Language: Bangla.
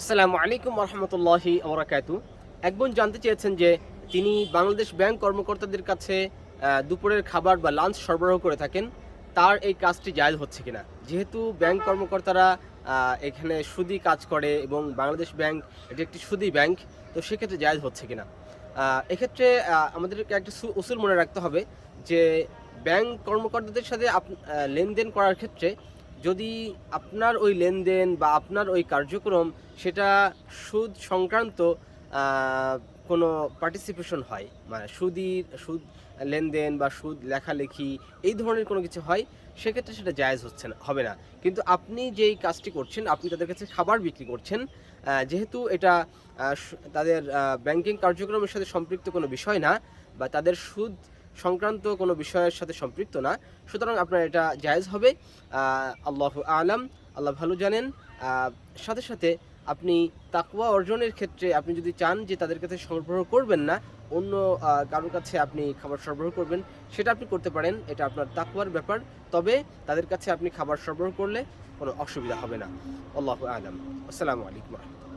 আসসালামু আলাইকুম রহমতুল্লাহি ওবরাকাতু। এক বোন জানতে চেয়েছেন যে তিনি বাংলাদেশ ব্যাংক কর্মকর্তাদের কাছে দুপুরের খাবার বা লাঞ্চ সরবরাহ করে থাকেন। তার এই কাজটি জায়জ হচ্ছে কিনা? যেহেতু ব্যাংক কর্মকর্তারা এখানে সুদি কাজ করে এবং বাংলাদেশ ব্যাংক এটি একটি সুদি ব্যাংক, তো সেক্ষেত্রে জায়জ হচ্ছে কিনা? এক্ষেত্রে আমাদেরকে একটা উসুল মনে রাখতে হবে যে ব্যাংক কর্মকর্তাদের সাথে লেনদেন করার ক্ষেত্রে যদি আপনার ওই লেনদেন বা আপনার ওই কার্যক্রম সেটা সুদ সংক্রান্ত কোনো পার্টিসিপেশন হয় মানে সুদির সুদ লেনদেন বা সুদ লেখালেখি এই ধরনের কোনো কিছু হয়, সেক্ষেত্রে সেটা জায়েজ হচ্ছে না, হবে না। কিন্তু আপনি যেই কাজটি করছেন, আপনি তাদের কাছে খাবার বিক্রি করছেন যেহেতু এটা তাদের ব্যাংকিং কার্যক্রমের সাথে সম্পৃক্ত কোনো বিষয় না, বা তাদের সুদ সংক্রান্ত কোনো বিষয়ের সাথে সম্পৃক্ত না। সুতরাং আপনার এটা জায়েজ হবে। আল্লাহ আলাম, আল্লাহ ভালো জানেন। সাথে সাথে আপনি তাকওয়া অর্জনের ক্ষেত্রে আপনি যদি চান যে তাদের কাছে সরবরাহ করবেন না, অন্য কারোর কাছে আপনি খাবার সরবরাহ করবেন, সেটা আপনি করতে পারেন। এটা আপনার তাকওয়ার ব্যাপার। তবে তাদের কাছে আপনি খাবার সরবরাহ করলে কোনো অসুবিধা হবে না। আল্লাহ আলম। আসসালামু আলাইকুম রহমতুল্লাহ।